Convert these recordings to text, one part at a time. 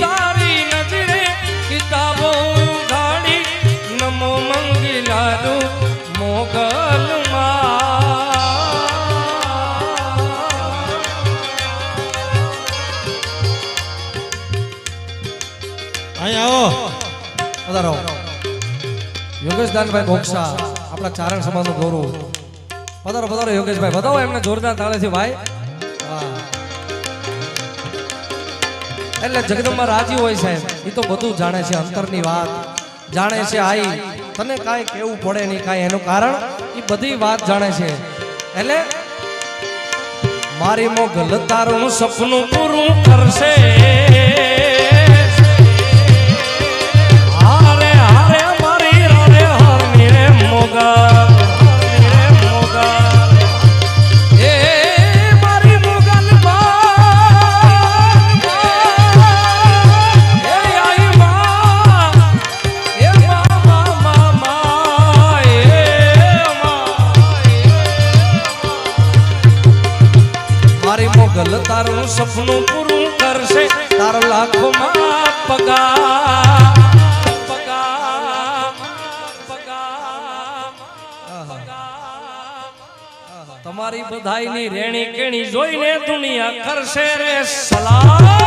તારી નજરે કિતાબો ઉઘાડી, નમો અહીંયા આવો. પધારો યોગેશ દાનભાઈ બોક્ષા આપણા ચારણ સમાજનું ગૌરવ. પધારો પધારો યોગેશભાઈ. બતાવો એમને જોરદાર તાળેથી ભાઈ વાહ. એટલે જગદંબા રાજી હોય સાહેબ. એ તો બધું જાણે છે અંતરની વાત. જાણે છે આઈ. તને કાંઈ કેવું પડે નહીં, કાંઈ એનું કારણ? એ બધી વાત જાણે છે. એટલે મારી મોગલ તારું સપનું પૂરું કરશે. મોગલ તારું સપનું પૂરું કરશે. તારો લાખોમાં પગાર પગાર તમારી બધાયની રેણી કેણી જોઈને દુનિયા કરશે રે સલામ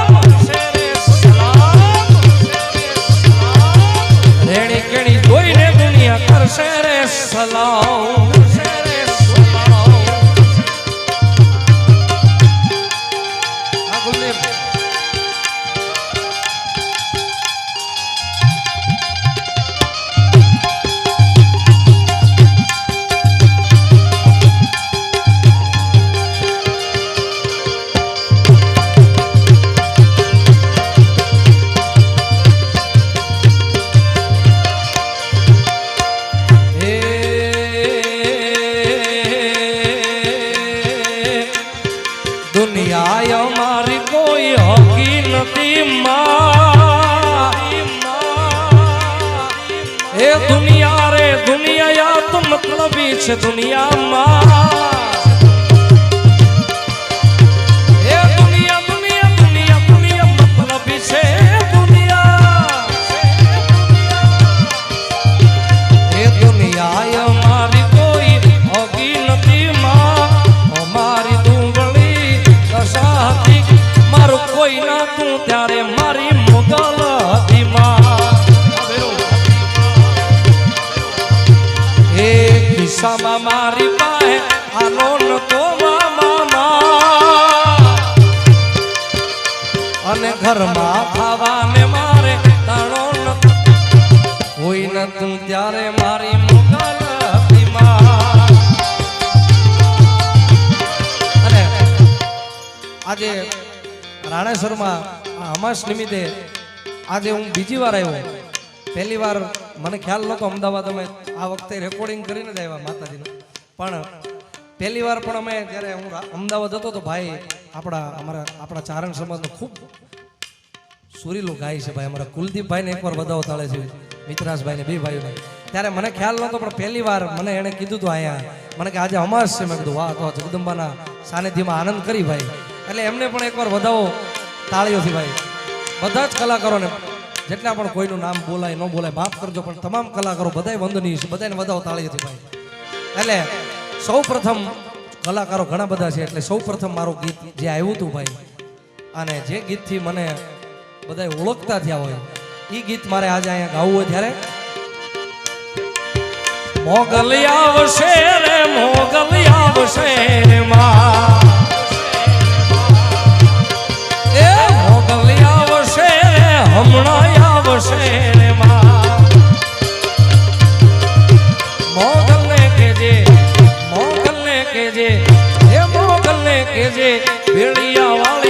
નથી માં એ દુનિયા રે દુનિયા તો મતલબી છે દુનિયામાં. ખિસ્સામાં મારી પાસે આનો નતો મામા અને ઘરમાં ખાવાને મારે તાણો નતો કોઈ તું ત્યારે મારી મોગલ અને આજે રાણેશ્વરમાં આ અમાસ નિમિત્તે આજે હું બીજી વાર આવ્યો. પહેલી વાર મને ખ્યાલ નહોતો અમદાવાદ અમે આ વખતે રેકોર્ડિંગ કરીને જ આવ્યા માતાજીનું. પણ પહેલી વાર પણ અમે જ્યારે હું અમદાવાદ હતો તો ભાઈ આપણા અમારા આપણા ચારણ સમાજનો ખૂબ સુરીલું ગાય છે ભાઈ. અમારા કુલદીપભાઈને એકવાર બધાઓ તાળે છે. મિત્રાસભાઈને, બે ભાઈઓને. ત્યારે મને ખ્યાલ નહોતો, પણ પહેલી વાર મને એણે કીધું હતું અહીંયા. મને કે આજે અમાસ છે. મેં કીધું, વાહ, તો જગદંબાના સાનિધ્યમાં આનંદ કરી ભાઈ. એટલે એમને પણ એકવાર વધાવો તાળીઓથી ભાઈ. બધા જ કલાકારોને જેટલા પણ કોઈનું નામ બોલાય, ન બોલાય, માફ કરજો, પણ તમામ કલાકારો બધાય વંદનીય છે બધાને વધાવો તાળીથી ભાઈ. એટલે સૌ પ્રથમ કલાકારો ઘણા બધા છે, એટલે સૌ પ્રથમ મારું ગીત જે આવ્યું હતું ભાઈ, અને જે ગીતથી મને બધા ઓળખતા થયા હોય એ ગીત મારે આજે અહીંયા ગાવું હોય ત્યારે. મોગલ આવશે રે, મોગલ આવશે રે કેજે ભેળિયા